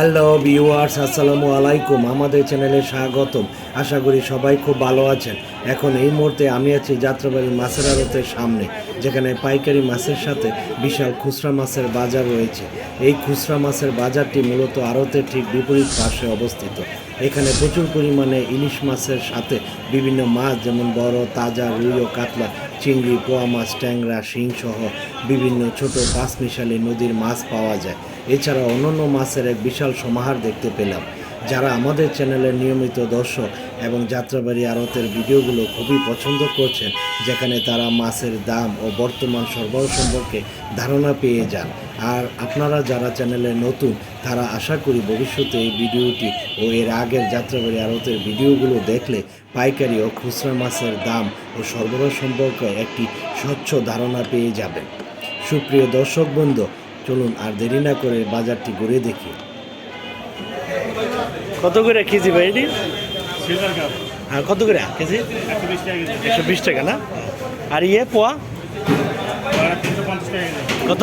Hello viewers আসসালামু আলাইকুম। আমাদের চ্যানেলে স্বাগতম। আশা করি সবাই খুব ভালো আছেন। এখন এই মুহূর্তে আমি আছি যাত্রাবাড়ি মাছের আড়তের সামনে, যেখানে পাইকারি মাছের সাথে বিশাল খুচরা মাছের বাজার রয়েছে। এই খুচরা মাছের বাজারটি মূলত আড়তের ঠিক বিপরীত পাশে অবস্থিত। এখানে প্রচুর পরিমাণে ইলিশ মাছের সাথে বিভিন্ন মাছ, যেমন বড়, তাজা, রুই ও কাতলা, চিংড়ি, পোয়া মাছ, ট্যাংরা শিং সহ বিভিন্ন ছোট পাঁচমিশালি নদীর মাছ পাওয়া যায়। এছাড়া অন্যান্য মাছের এক বিশাল সমাহার দেখতে পেলাম, যারা আমাদের চ্যানেলের নিয়মিত দর্শক এবং যাত্রাবাড়ি আড়তের ভিডিওগুলো খুবই পছন্দ করছেন, যেখানে তারা মাছের দাম ও বর্তমান সরবরাহ সম্পর্কে ধারণা পেয়ে যান। আর আপনারা যারা চ্যানেলে নতুন, তারা আশা করি ভবিষ্যতে এই ভিডিওটি ও এর আগের যাত্রাবাড়ি আড়তের ভিডিওগুলো দেখলে পাইকারি ও খুচরা মাছের দাম ও সরবরাহ সম্পর্কে একটি স্বচ্ছ ধারণা পেয়ে যাবেন। সুপ্রিয় দর্শক বন্ধু চলুন আর দেরি না করে বাজারটি ঘুরে দেখি। কত করে কেজি ভাই এটি? সিলভার হ্যাঁ কত করে? কেজি? একশো বিশ টাকা কেজি। একশো বিশ টাকা না? আর ইয়ে পোয়া? কত?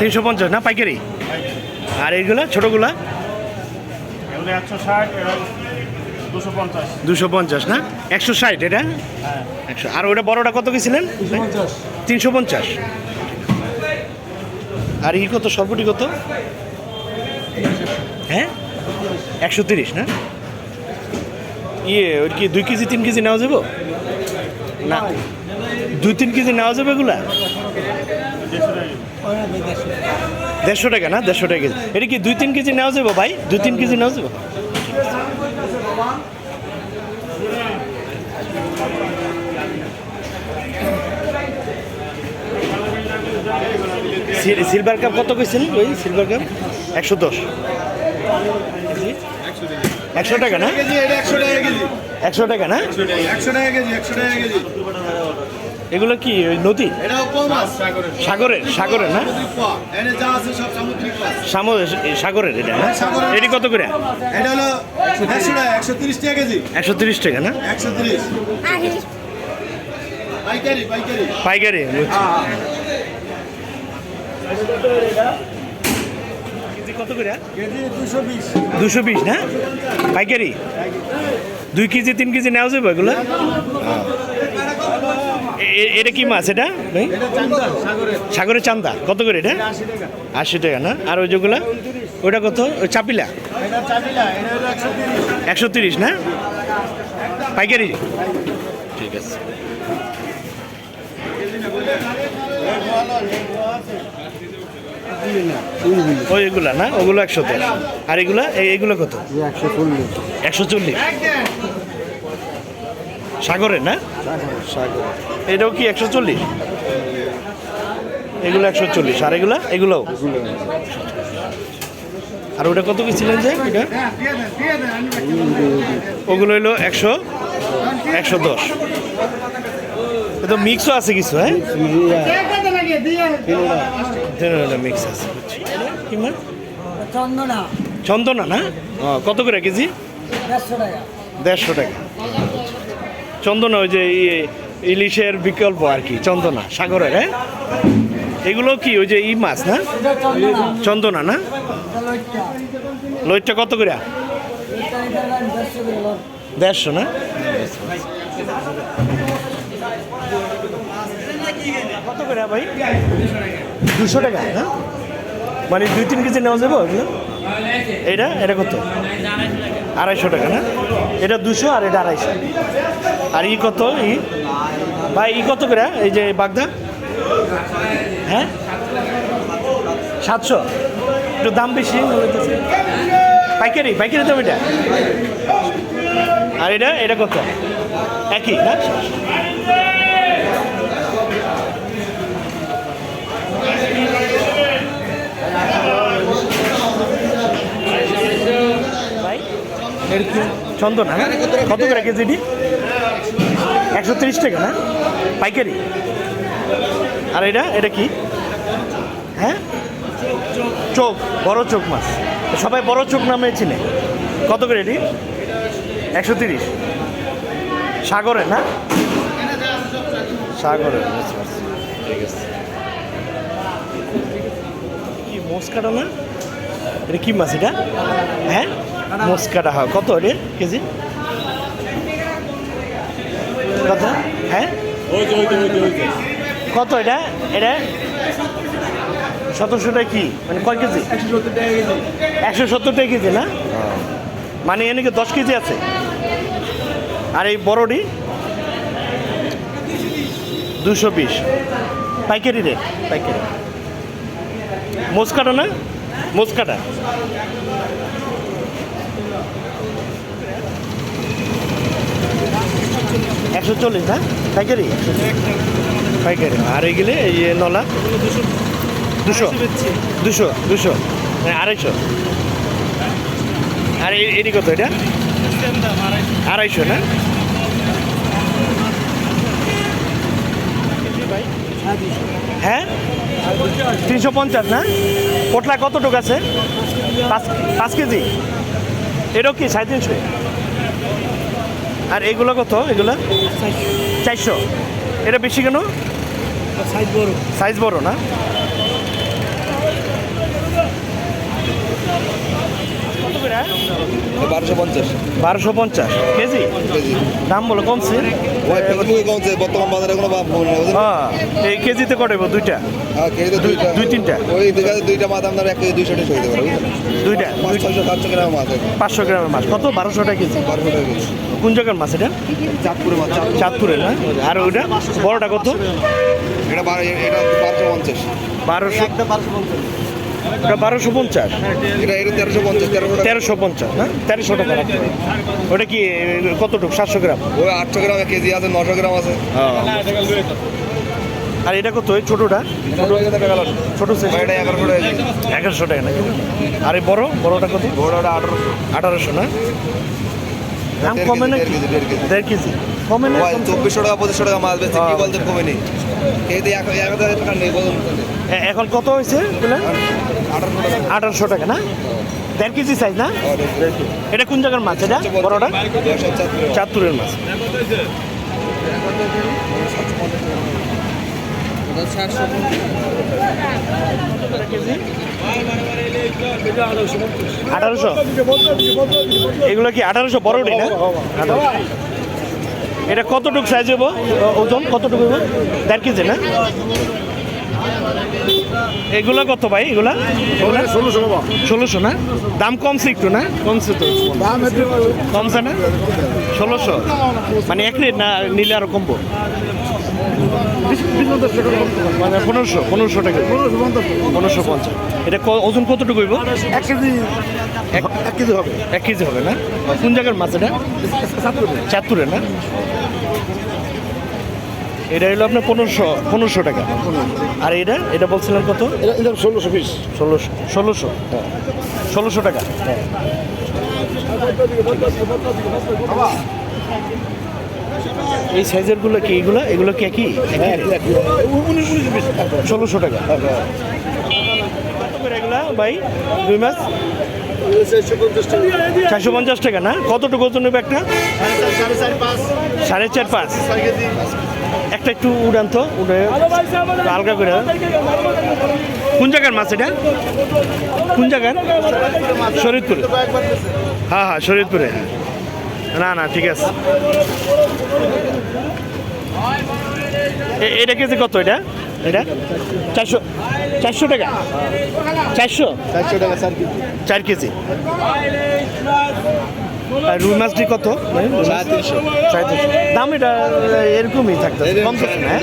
তিনশো পঞ্চাশ। না পাইকারি? আর এইগুলা ছোটোগুলা? একশো ষাট দুশো পঞ্চাশ। না? একশো ষাট এটা? হ্যাঁ। একশো আর ওটা বড়টা কত গেছিলেন? তিনশো পঞ্চাশ। আর ই কত? সর্বটি কত? হ্যাঁ? একশো তিরিশ, না? ইয়ে ওর কি দুই কেজি, তিন কেজি নেওয়া যাব? না। দুই, তিন কেজি নেওয়া যাবে এগুলা? দেড়শো টাকা, না? দেড়শো টাকা কেজি। এটা কি দুই, তিন কেজি নেওয়া যাব ভাই? দুই, তিন কেজি নেওয়া যাব? সিলভার কাপ কত কইছেন ওই সিলভার কাপ একশো দশ। একশো টাকা না? কেজি একশো টাকা কেজি। একশো টাকা না? একশো টাকা কেজি একশো টাকা কেজি। এগুলো কি ওই নদী? সাগরের। সাগরের না? সাগরের এটা না? সাগরের। এটি কত করে? এটা হলো একশো তিরিশ টাকা কেজি। একশো তিরিশ টাকা না? একশো তিরিশ। পাইকারি পাইকারি। কত করে? দুশো বিশ। না? পাইকারি? দুই কেজি তিন কেজি নেওয়া যাবে এগুলো? এটা কি মাছ এটা ভাই? সাগরের। চান্দা। কত করে এটা? আশি টাকা। না? আর ওই যেগুলো? ওটা কত? চাপিলা? একশো তিরিশ। না? পাইকারি। ঠিক আছে। ওই এগুলা না? ওগুলো একশো দশ আর এগুলা? এই- এইগুলো কত? একশো চল্লিশ। চল্লিশ সাগরের না? সাগর এটাও কি একশো চল্লিশ? এগুলো একশো চল্লিশ। আর এগুলা? এগুলোও? আর ওটা কত কি ছিলেন যে? এটা? ওগুলো হলো একশো একশো দশ। এ তো মিক্সও আছে কিছু হ্যাঁ? মিক্স আছে মাছ? চন্দনা। চন্দনা না? কত করে কেজি? দেড়শো টাকা। চন্দনা ওই যে ই- ইলিশের বিকল্প আর কি চন্দনা সাগরের হ্যাঁ? এগুলো কি ওই যে ই মাছ না? চন্দনা। না? লইটটা। কত করে? দেড়শো করে লোক দেড়শো না ভাই? দুশো টাকা না মানে দুই তিন কেজি নেওয়া যাবে ওগুলো? এটা এটা কত? আড়াইশো টাকা না এটা দুশো আর এটা আড়াইশো। আর ই কত? ই? ভাই, ই কত করে? এই যে বাগদা? হ্যাঁ? সাতশো। একটু দাম বেশি পাইকারি পাইকারি দাম এটা। আর এটা এটা কত? একই, না ভাই, এর কি? চন্দনা? কত করে কেজিটি একশো তিরিশ টাকা না? পাইকারি? আর এটা? এটা কি? হ্যাঁ? চোখ, বড় চোখ মাছ। সবাই বড় চোখ নামে চিনে। কত করে এটি একশো তিরিশ। সাগরে না? সাগরে। ঠিক আছে। কি, মোষ কাটা না? এটা কি মাছ এটা? হ্যাঁ? মস্কাটা হয়। কত রে কেজি? কত? হ্যাঁ? কত এটা? এটা? সতেরোশোটা কি? মানে কয় কেজি? একশো সত্তর টাকা কেজি। না? মানে এনেকে দশ কেজি আছে? আর এই বড়ডি দুশো বিশ। পাইকারি রেট পাইকারি। মোসকাটা না? মোসকাটা। একশো চল্লিশ, না? পাইকারি? পাইকারি। আর এগুলো, এই নলা? দুশো। দুশো দুশো। মানে আড়াইশো। আর এটি কত এটা? আড়াইশো, না? হ্যাঁ? তিনশো পঞ্চাশ, না? পোটলা কতটুকু আছে? পাঁচ কেজি। এটাও কি সাড়ে তিনশো? আর এগুলো কত? এগুলো? চারশো। এটা বেশি কেন? সাইজ বড়। সাইজ বড় না? বারোশো পঞ্চাশ। বারোশো পঞ্চাশ। কেজি? দাম বলো কমছে? বর্তমান বাজারে কোনো হয় এই কেজিতে দুইটা? হ্যাঁ দুইটা। দুই তিনটা। ওই দুইটা মাছ আপনার এক কেজি দুইশো টাকা দুইটা? ছয়শো সাতশো গ্রাম মাছ পাঁচশো গ্রামের মাছ। কত? বারোশো টাকা কেজি? বারোশো টাকা কেজি। কোন জায়গার মাছ এটা? চাঁদপুরে মাছ চাঁদপুরের না? আর ওইটা? বড়টা কত? এটা বারো এটা বারোশো পঞ্চাশ। বারোশো ওটা বারোশো পঞ্চাশ। এটা তেরোশো পঞ্চাশ তেরোশো টাকা। তেরোশো পঞ্চাশ না? তেরোশো টাকা। ওটা কি কতটুকু? সাতশো গ্রাম? ওই আটশো গ্রাম কেজি আছে নশো গ্রাম আছে। আর এটা কত ওই ছোটোটা? ছোটো এগারোশো টাকা নাকি? আর এই বড়? বড়টা কত? বড়টা আঠারোশো। আঠারোশো না? দাম কমে কেজি, না দেড় কেজি, দেড় কেজি। দেড় কেজি। কমে না ওই চব্বিশশো টাকা পঁচিশশো টাকা মাছ বেচছে কি হ্যাঁ। বলতে কমে নেই এখন কত হয়েছে আঠারোশো টাকা। আঠারোশো টাকা না? দেড় কেজি সাইজ না? এটা কোন জায়গার মাছ এটা? বড়টা? চাঁদপুরের মাছ। আঠারোশো? এগুলো কি আঠারোশো বড়টি না? এটা কতটুকু সাইজ হব ওজন কতটুকু হব দেড় কেজি না? এগুলো কত ভাই এগুলা? এগুলা ষোলোশো ষোলোশো না? দাম কমছে একটু না? কমছে তো। কমছে না? ষোলোশো? মানে এক রেট না নিলে আরও কমবো? মানে পনেরোশো পনেরোশো টাকা। পনেরোশো পঞ্চাশ। এটা ক- ওজন কতটুকু হইব? এক কেজি। এক কেজি হবে। এক কেজি হবে না? কোন জায়গার মাছ এটা? চাঁদপুরে। না? এটা হলো আপনার পনেরোশো পনেরোশো টাকা। আর এটা? এটা বলছিলেন কত? এটা ষোলোশো পিস। ষোলোশো ষোলোশো। ষোলোশো টাকা। এই সাইজেরগুলো কি এইগুলো এগুলো কি একই? ষোলোশো টাকা। এগুলা ভাই দুই মাস চারশো পঞ্চাশ টাকা না? কতটুকু ওজন নেবে একটা? সাড়ে চার পাঁচ। একটা একটু উড়ান তো উড়ে হালকা করে। কোন জায়গার মাছ এটা? কোন জায়গার? শরীরপুরে। হ্যাঁ হ্যাঁ শরীরপুরে। না না ঠিক আছে। এটা কেজি কত এটা? এটা? চারশো চারশো টাকা। চারশো? চারশো টাকা চার কেজি। আর রুই মাছটি কত? দাম এটা এরকমই থাকতে কম থাকছে হ্যাঁ?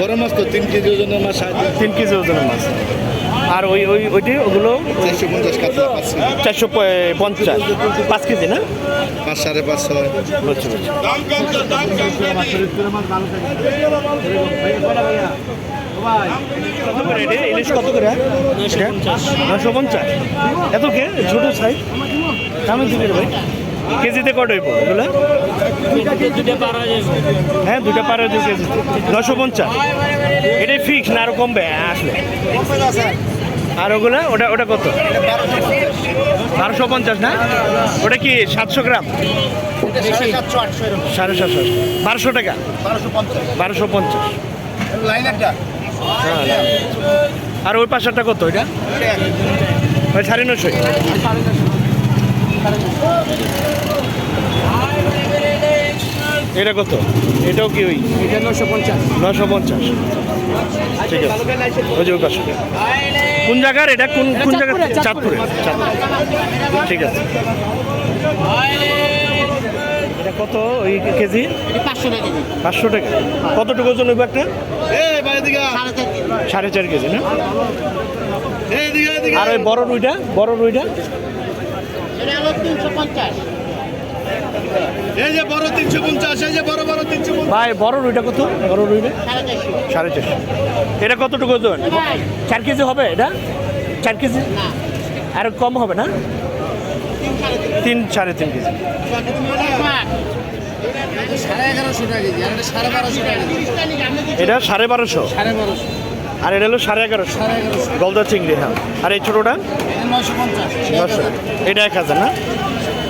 বড় মাছ তো তিন কেজি ওজনের মাছ তিন কেজি ওজনের মাছ। আর ওই ওই ওইটি ওগুলো চারশো পঞ্চাশ কাতলা পাঁচ কেজি। চারশো পঞ্চাশ। পাঁচ কেজি না? পাঁচ সাড়ে পাঁচ ছয়। বুঝছি বুঝছি করে এটা? ইলিশ কত করে? নশো পঞ্চাশ। এত কে? ছোট সাইজ? দিকে ভাই। কেজিতে কত হইব এগুলো হ্যাঁ দুটা পারে দু কেজি নশো পঞ্চাশ। এটাই ফিক্স না আরও কমবে? আসলে আর ওগুলা ওটা ওটা কত? বারোশো পঞ্চাশ না? ওটা কি সাতশো গ্রাম? সাড়ে সাতশো। বারোশো টাকা? বারোশো পঞ্চাশ। হ্যাঁ আর ওই পাশেরটা কত ওইটা ওই সাড়ে নশো। এটা কত? এটাও কি ওই? এটা নশো পঞ্চাশ। নশো পঞ্চাশ। ঠিক আছে। ওই যে কোন জায়গার? এটা কোন কোন জায়গা চাঁদপুরে চাঁদপুরে। ঠিক আছে। এটা কত? ওই কেজি? পাঁচশো টাকা পাঁচশো টাকা। কতটুকু ওজন ওই আ। সাড়ে চার কেজি না? আর ওই বড় রুইটা? বড় রুইটা এটা হলো তিনশো পঞ্চাশ এই যে বড় তিনশো পঞ্চাশ এই যে বড় বড় তিনশো পঞ্চাশ। ভাই বড় রুইটা কত? বড় রুইটা সাড়ে চারশো। এটা কতটুকু ওজন? চার কেজি হবে এটা? চার কেজি? আর কম হবে না? তিন সাড়ে তিন। কেজি। এটা সাড়ে বারোশো আর এটা হলো সাড়ে এগারোশো। গলদা চিংড়ি হ্যাঁ। আর এই ছোটোটা? নশো এটা এক হাজার না?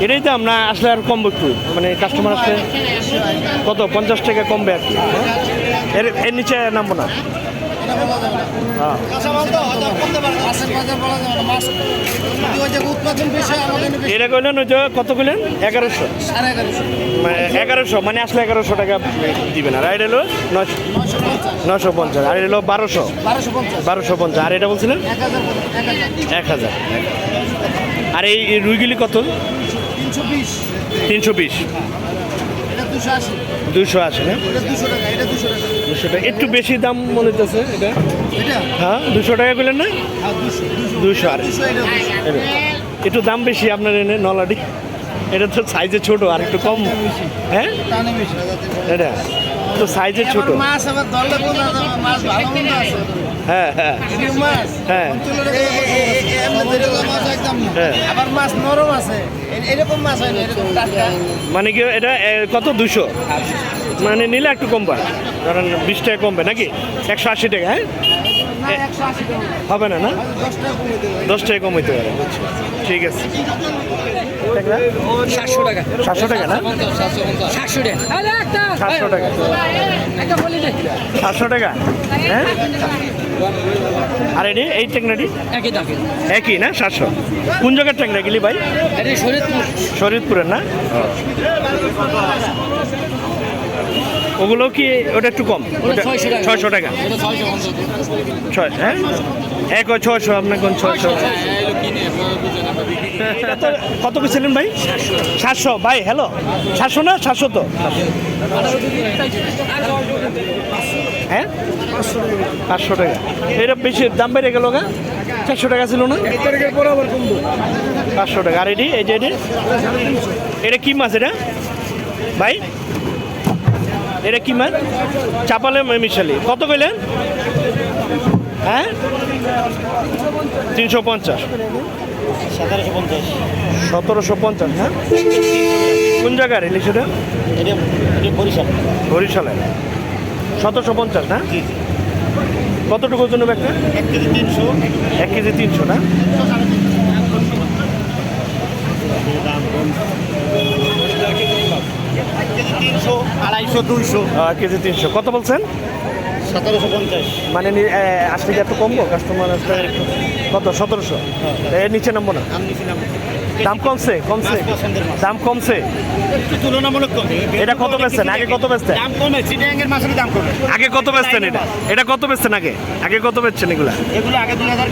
এটাই তো আমরা আসলে আর কমবে একটু। মানে কাস্টমার আসলে কত? পঞ্চাশ টাকা কমবে আর কি? এর এর নিচে নামবো না। এটা কইলেন ওই যে কত কইলেন? এগারোশো। এগারোশো মানে মানে আসলে এগারোশো টাকা দিবেন। আর এটা হলো নশো পঞ্চাশ, আর এটা হলো বারোশো। বারোশো পঞ্চাশ। আর এটা বলছিলেন? এক হাজার। আর এই রুইগুলি কত? তিনশো বিশ। দুশো আশি না? দুশো টাকা। একটু বেশি দাম মনে হচ্ছে এটা। এটা? হ্যাঁ দুশো টাকা করলেন না? হ্যাঁ দুশো আর। একটু দাম বেশি আপনার এনে নলাডি। এটা তো সাইজে ছোট আর একটু কম। হ্যাঁ? এটা। তো সাইজে ছোট। হ্যাঁ হ্যাঁ। হ্যাঁ। হ্যাঁ। আবার মাছ নরম আছে। এ- এরকম মাছ না এরকম টাটকা। মানে কি এটা কত? দুশো? মানে নিলে একটু কমবে। ধরেন বিশ টাকা কমবে নাকি? একশো আশি টাকা হ্যাঁ? হবে না না? দশ টাকা কমাইতে পারে। ঠিক আছে। সাতশো টাকা। সাতশো টাকা না? সাতশো টাকা। সাতশো টাকা। সাতশো টাকা হ্যাঁ? আর এটি এই টেকনাটি? একই দাম। একই না? সাতশো। কোন জায়গার ট্যাংরা গেলি ভাই? শরীরপুর শরীরপুরের না? ওগুলো কি ওটা একটু কম? ওটা ছয়শো টাকা। ছয় হ্যাঁ? এক ছয়শো আপনার কোন ছয়শো? এটা তো কত ছিলেন ভাই? সাতশো। ভাই হ্যালো সাতশো না? সাতশো তো? হ্যাঁ? পাঁচশো টাকা। এটা বেশি দাম বেড়ে গেল গা? চারশো টাকা ছিল না? পাঁচশো টাকা। আর এটি এই যে এটি? এটা কি মাছ এটা? ভাই? এটা কি মাছ চাপালে মিশালি। কত কইলেন? হ্যাঁ? তিনশো পঞ্চাশ। সতেরোশো পঞ্চাশ সতেরোশো পঞ্চাশ হ্যাঁ? কোন জায়গার এটা এটা বরিশাল। বরিশালে সতেরোশো পঞ্চাশ না? কতটুকু হবে একটা এক কেজি তিনশো। এক কেজি তিনশো না এক কেজি তিনশো আড়াইশো দুইশো। কেজি তিনশো। কত বলছেন? সতেরোশো পঞ্চাশ। মানে নি- এ, আসলে কি এত কমবো? কাস্টমার আসলে কত? সতেরোশো? এর নিচে নামবো না? আমি নিয়েছিলাম দাম কমছে কমছে। দাম কমছে। একটু তুলনামূলক এটা কত বেচছেন? আগে কত বেচতেন? দাম কমে চিটাঙ্গের মাছের দাম কমে। আগে কত বেচতেন এটা? এটা কত বেচতেন আগে? আগে কত বেচছেন এগুলা? এগুলো আগে দুই হাজার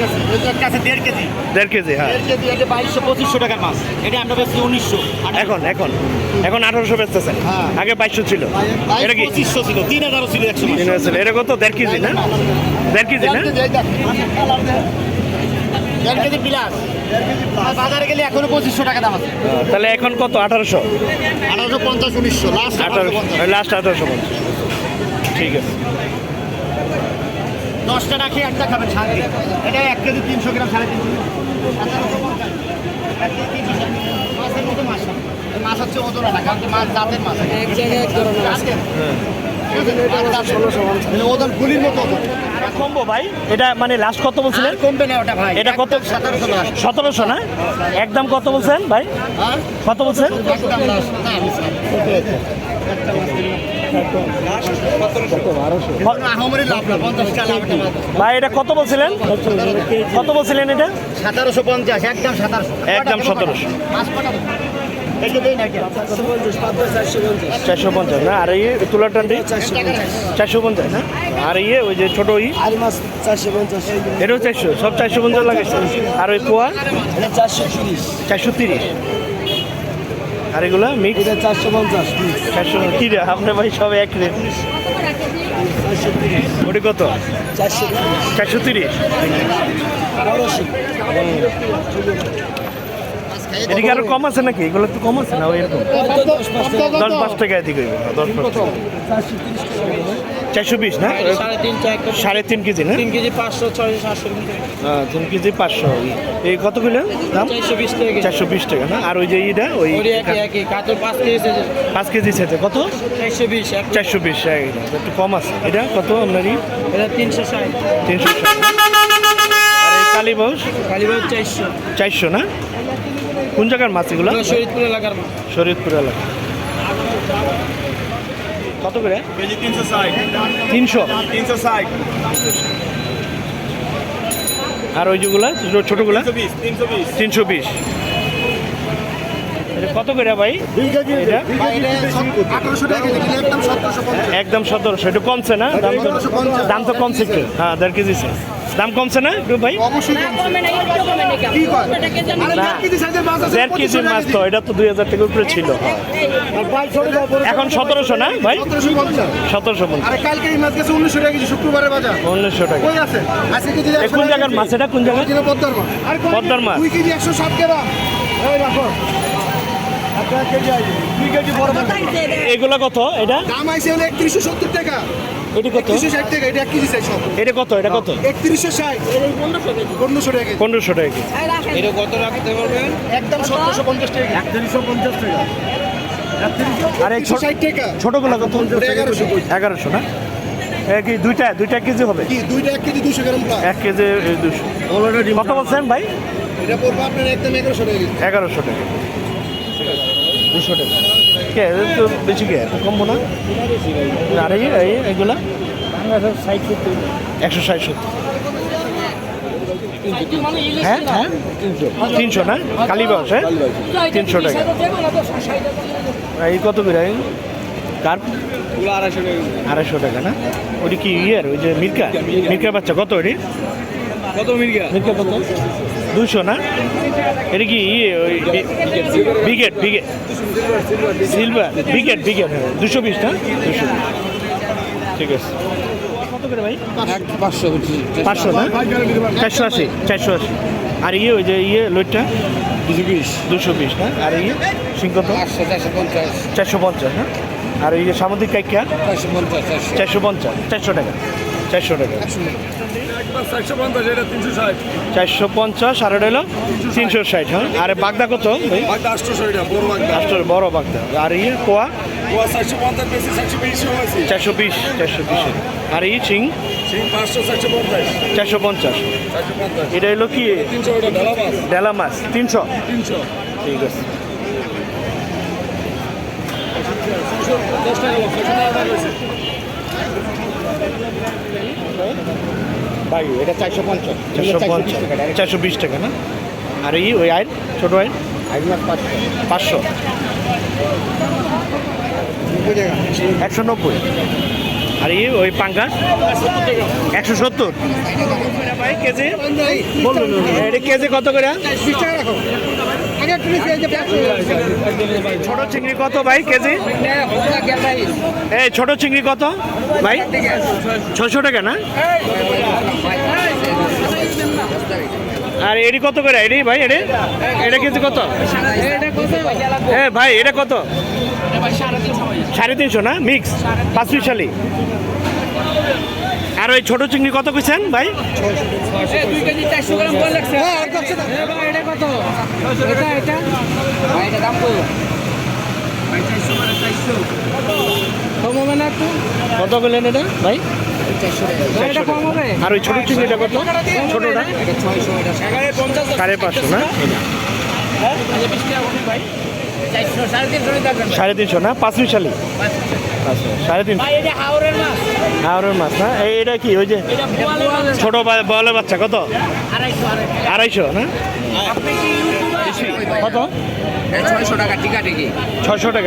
কাছে দেড় কেজি। দেড় কেজি হ্যাঁ। দেড় কেজি এটা বাইশশো পঁচিশশো টাকার মাছ। এটা আমরা বেশি উনিশশো এখন এখন। এখন আঠারোশো বেচতেছেন? হ্যাঁ। আগে বাইশশো ছিল। এটা কি? পঁচিশশো ছিল। তিন হাজারও ছিল একশো ছিল। এটা কত? দেড় কেজি না? দেড় কেজি না? দেড় কেজি আর বাজারে গেলে এখনও পঁচিশশো টাকা দাম আছে। তাহলে এখন কত? আঠারোশো? আঠারোশো পঞ্চাশ উনিশশো। লাস্ট আঠারোশো লাস্ট আঠারোশো পঞ্চাশ। ঠিক আছে। দশটা রাখি একটা খাবেন শান্তি এটা এক কেজি তিনশো গ্রাম সাড়ে তিনশো এক কেজি তিনশো মাছের মতো মাছ মাছ হচ্ছে ওজন না কারণ মাছ জাতের মাছ এক জায়গায় এক ধরনের মানে ওজন গুলির মতো ওজন। কমবো ভাই? এটা মানে লাস্ট কত বলছিলেন? কমবে না ওটা ভাই। এটা কত? সতেরোশো সতেরোশো না? একদম কত বলছেন ভাই? হ্যাঁ কত বলছেন। ভাই এটা কত বলছিলেন? কত বলছিলেন এটা? সতেরোশো পঞ্চাশ একদম সতেরোশো। একদম 1700 মাছ কটা দেবো? এই যে দেই নাকি? চারশো পঞ্চাশ না? আর ইয়ে তুলার টান্ডি চারশো পঞ্চাশ না? আর ইয়ে ওই যে ছোট ই? আর মাছ চারশো পঞ্চাশ। এটাও চারশো সব চারশো পঞ্চাশ লাগাইছে আর ওই পোয়া এটা চারশো তিরিশ। চারশো তিরিশ। আর এগুলো মিক্স এটা চারশো পঞ্চাশ চারশো কি রে আপনার ভাই সব এক রেট ওটি কত? চারশো তিরিশ। এদিকে আরও কম আছে নাকি? এগুলো একটু কম আছে না? ওই এরকম? দশ পাঁচ টাকা। এদিকে দশ পাঁচ টাকা। চারশো বিশ না? সাড়ে তিন কেজি। না? তিন কেজি পাঁচশো ছয়শো সাতশো তিন কেজি পাঁচশো। এই কত কিলো দাম? চারশো বিশ টাকা চারশো বিশ টাকা না? আর ওই যে ইটা ওই পাঁচ কেজি সেতে কত? চারশো বিশ চারশো বিশ একটু কম আছে। এটা কত আপনারই এটা তিনশো ষাট। তিনশো ষাট। কালীবাউস কালীবাগ চারশো। চারশো না? কোন জায়গার মাছ এগুলো? শরীরপুর এলাকার মাছ। শরীয়তপুর এলাকা কত করে? কেজি তিনশো ষাট। তিনশো? তিনশো ষাট। আর ওই যেগুলো ছোটগুলো? তিনশো বিশ কত করে ভাই? একদম সতেরোশো একটু কমছে না? দাম তো দাম তো কমছে একটু। হ্যাঁ দেড় কেজি। দাম কমছে না একটু ভাই। দেড় কেজি মাছ তো এটা তো দুই হাজার টাকার উপরে ছিল। এখন সতেরোশো না ভাই? সতেরোশো উনিশশো টাকা কেজি শুক্রবারে বাজার। উনিশশো টাকা। কোন টাকা জায়গার মাছ এটা? কোন জায়গায় পদ্মার মাছ। আর কই মাছ। দুই কেজি একশো ষাট গ্রাম রাখো। এগুলো কত এটা? দাম আইসে হলো একত্রিশশো সত্তর টাকা। এটি কত? টাকা এটা কেজি সব এটা কত? এটা কত? একত্রিশশো ষাট। পনেরোশো টাকা কেজি। পনেরোশো টাকা এটা কত রাখতে পারবেন? একদম সতেরোশো পঞ্চাশ টাকা একত্রিশশো পঞ্চাশ টাকা। আর ছোটগুলো কত? এগারোশো এগারোশো না? কি দুইটা দুইটা কেজি হবে? কি দুইটা এক কেজি দুশো গ্রাম প্লাস এক কেজি দুশো কত বলছেন ভাই? এটা পড়বে আপনার একদম এগারোশো টাকা এগারোশো টাকা। দুশো টাকা। কে তো বেশি কে কমবো না। আর এই এই এগুলা একশো ষাট সত্তর। হ্যাঁ হ্যাঁ? তিনশো। না? কালীবাস হ্যাঁ? তিনশো টাকা। আর এই কত করে? কার? আড়াইশো টাকা। না? ওটি কি ইয়ের? ওই যে মির্কা? মির্কার বাচ্চা কত ওটি? কত মির্গা মির্কা কত? দুশো না? এটা কি ইয়ে ওই বিগেট বিগেট সিলভার বিগেট হ্যাঁ। দুশো বিশ না? দুশো ঠিক আছে। কত করে ভাই পাঁচশো পাঁচশো না? চারশো আশি চারশো আশি। আর ইয়ে ওই যে ইয়ে লোডটা দুশো বিশ। দুশো বিশ না? আর ইয়ে সিং কত? পাঁচশো চারশো পঞ্চাশ। চারশো পঞ্চাশ না? আর ওই যে সামুদ্রিক কাইকা চারশো পঞ্চাশ চারশো। পঞ্চাশ চারশো টাকা চারশো টাকা। চারশো পঞ্চাশ আর এটা হলো তিনশো ষাট। হ্যাঁ? আর বাগদা কত? বড় বাগদা। আটশো বড় বাগদা। আর ইয়ে কোয়া? চারশো বিশ চারশো বিশ আর এই চিং পাঁচশো চারশো পঞ্চাশ। এটা হলো কি? ডেলা মাছ। তিনশো? ঠিক আছে। দশ টাকা ভাই এটা চারশো পঞ্চাশ। চারশো পঞ্চাশ চারশো বিশ টাকা না? আর এই ওই আইন ছোটো আইন পাঁচশো। একশো নব্বই। আর এই ওই পাঙ্কা একশো সত্তর। কেজি এটা কেজি কত করে? ছোট চিংড়ি কত ভাই কেজি? এই ছোট চিংড়ি কত ভাই? ছশো টাকা না? আর এডি কত করে? এডি ভাই এডি এটা কেজি কত? হ্যাঁ ভাই, এটা কত? সাড়ে তিনশো না? মিক্স, পাঁচ মিশালি আর ওই ছোট চিংড়ি কত কইছেন ভাই? এটা কত? বললেন এটা ভাই? কম আর ওই ছোট চিংড়িটা কত? ছোটটা? সাড়ে পাঁচশো না? সাড়ে তিনশো সাড়ে তিনশো না? পাঁচ মিশালি? আচ্ছা সাড়ে তিনশো। হাওড়ের মাছ, না? এই এটা কি, ওই যে ছোট বা- বলে বাচ্চা, কত? আড়াইশো, না? কত? ছয়শো টাকা টিকা টিকি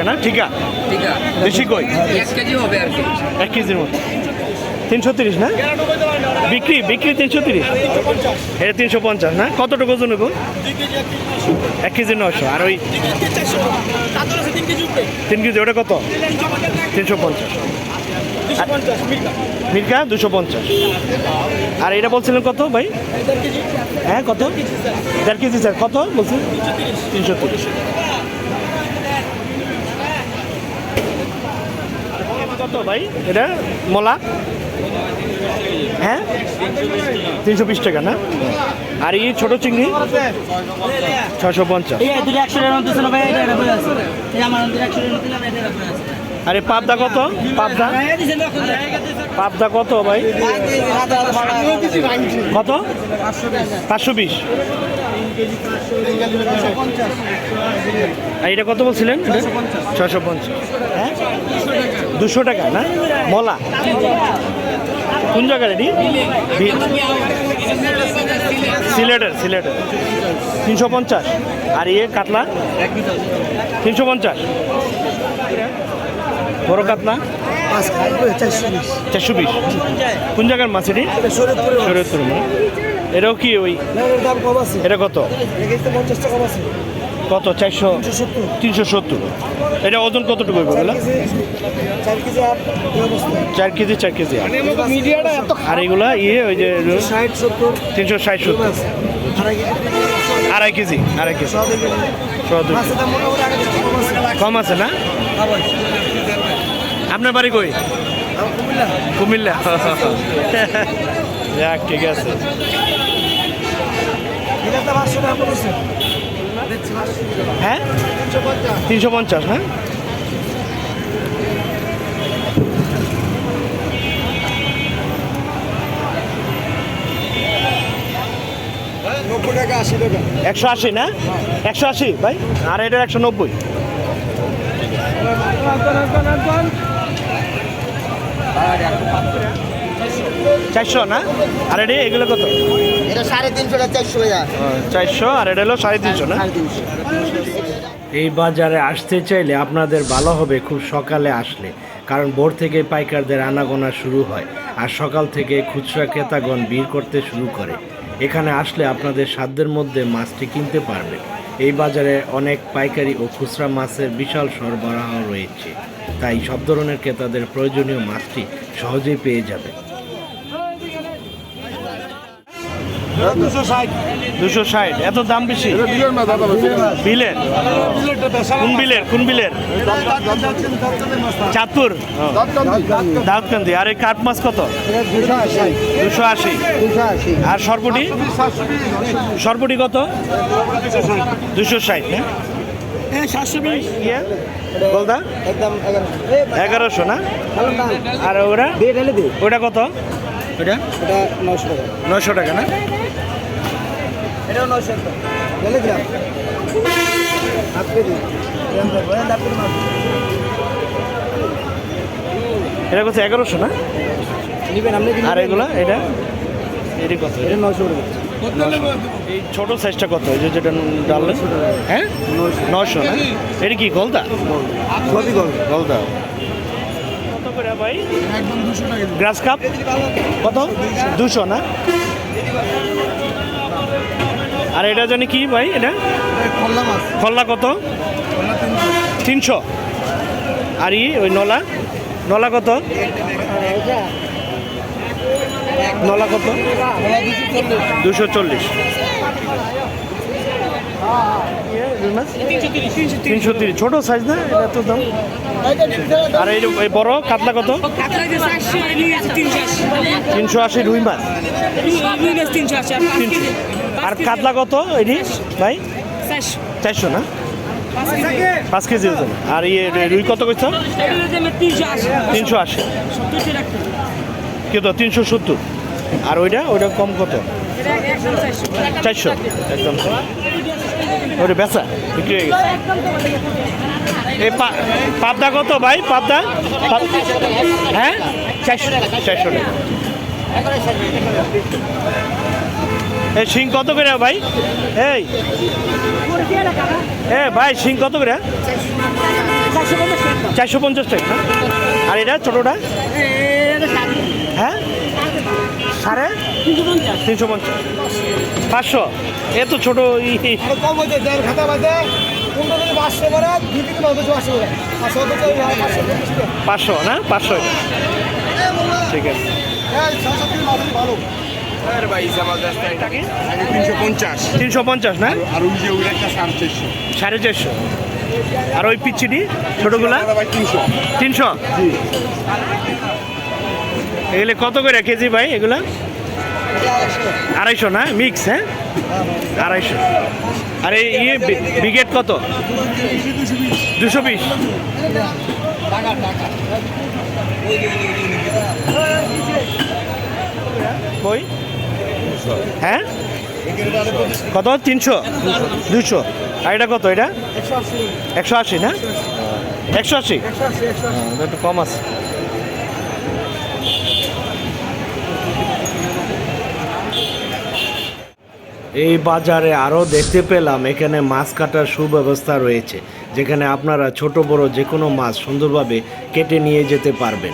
না? ঠিকা? দেশি কই? এক এক কেজির মতো। তিনশো তিরিশ, না? বিক্রি বিক্রি তিনশো তিরিশ? এটা তিনশো পঞ্চাশ, না? কতটুকু ওজন নেব এক কেজি নশো আর ওই তিন কেজি, ওটা কত? তিনশো পঞ্চাশ। মির্কা দুশো পঞ্চাশ। আর এটা বলছিলেন কত ভাই? হ্যাঁ কত? দেড় কেজি স্যার। কত বলছেন? তিনশো তিরিশ। কত ভাই? এটা মলা? হ্যাঁ? তিনশো বিশ টাকা না? আর এই ছোট চিংড়ি? ছশো পঞ্চাশ। আরে পাবদা কত? পাবদা? পাবদা কত ভাই? কত? পাঁচশো বিশ। আর এটা কত বলছিলেন? ছশো পঞ্চাশ। হ্যাঁ? দুশো টাকা না? মলা। কোন জায়গার এটি? সিলেটের সিলেটের। তিনশো পঞ্চাশ। আর ইয়ে কাতলা? তিনশো পঞ্চাশ। বড় কাতলা চারশো বিশ। কোন জায়গার মাছ এটি? শরীয়তপুর মানে এটাও কি ওই? এটা কত? কত? চারশো তিনশো সত্তর। এটা ওজন কতটুকু হইব বলে? চার কেজি চার কেজি আর। এত আর এগুলা ইয়ে ওই যে তিনশো ষাট সত্তর। আড়াই কেজি। আড়াই কেজি কম আছে। না? আপনার বাড়ি কই? কুমিল্লা। যাক, ঠিক আছে। এটা হ্যাঁ? তিনশো পঞ্চাশ হ্যাঁ? একশো আশি, না? একশো আশি, ভাই? আর এটার একশো নব্বই। চারশো না? আর এটা এগুলো কত? এটা সাড়ে তিনশো চারশো চারশো আর এটা হলো সাড়ে তিনশো না? এই বাজারে আসতে চাইলে আপনাদের ভালো হবে খুব সকালে আসলে কারণ ভোর থেকে পাইকারদের আনাগোনা শুরু হয় আর সকাল থেকে খুচরা ক্রেতাগণ ভিড় করতে শুরু করে। এখানে আসলে আপনাদের সাধ্যের মধ্যে মাছটি কিনতে পারবে। এই বাজারে অনেক পাইকারি ও খুচরা মাছের বিশাল সরবরাহ রয়েছে। তাই সব ধরনের ক্রেতাদের প্রয়োজনীয় মাছটি সহজেই পেয়ে যাবে দুশো ষাট। দুশো ষাট। এত দাম বেশি? বিলের। কোন বিলের? কোন বিলের? চাঁদপুর। দাউদকান্দি। আর এই কাঠ মাছ কত? দুশো আশি। দুশো আশি আর সরপুটি সরপুটি কত? দুশো ষাট বলদা? এগারোশো। না? আর ওরা? ওটা কত? ওটা নশো টাকা। নশো টাকা না? এটাও দিলাম এটা কত এগারোশো না? নিবেন আপনি কি আর এগুলা এটা? এটি কত? এটা নশো টাকা এই ছোট সাইজটা কত? এই যে যেটা ডাললে হ্যাঁ? নশো না? এটা কি গলদা? সবই গলদা। কত করে ভাই? একদম দুশো টাকা। Glass cup? কত? দুশো না? আর এটা জানি কি ভাই এটা? খল্লা কত? তিনশো। আর ই ওই নলা? নলা কত? নলা কত? দুশো চল্লিশ। তিনশো তিরিশ। ছোট সাইজ না? এটা তো দাম? আর এই এই বড় কাতলা কত? তিনশো আশি তিনশো আশি রুই মাছ। রুই মাছ তিনশো আশি। আর কাতলা কত এটি? ভাই? চারশো। না? পাঁচ কেজি। ওজন। আর ইয়ে রুই কত আমি তিনশো আশি। রাখতে কত? তিনশো সত্তর। আর ওইটা? ওইটা কম কত? চারশো। একদম। ওরে বেচা বিক্রি হয়ে গেছে। এই পা- পাবদা কত ভাই? পাবদা? হ্যাঁ? চারশো। চারশো টাকা। এই শিং কত করে ভাই? এই। এ, ভাই, শিং কত করে? চারশো পঞ্চাশ টাকা? আর এটা ছোটোটা? হ্যাঁ? সাড়ে তিনশো পঞ্চাশ। পাঁচশো। ছোটো পাঁচশো হতে পাঁচশো পাঁচশো, না? পাঁচশো। ঠিক আছে। ভালো তিনশো পঞ্চাশ। তিনশো পঞ্চাশ না? আর ওই যে একটা সাড়ে চারশো। সাড়ে চারশো। আর ওই পিচ্ছিটি ছোটোগুলা? ভাই তিনশো। তিনশো? এগুলো কত করে কেজি ভাই এগুলা? আড়াইশো না? মিক্স হ্যাঁ? আড়াইশো। আর এই ইয়ে বি- কত? দুশো বিশ। কই? হ্যাঁ? কত? তিনশো? দুশো? আর এটা কত এটা? একশো আশি না? একশো আশি? হ্যাঁ, একটু কম আছে। এই বাজারে আরও দেখতে পেলাম এখানে মাছ কাটার সুব্যবস্থা রয়েছে যেখানে আপনারা ছোট বড় যে কোনো মাছ সুন্দরভাবে কেটে নিয়ে যেতে পারবেন।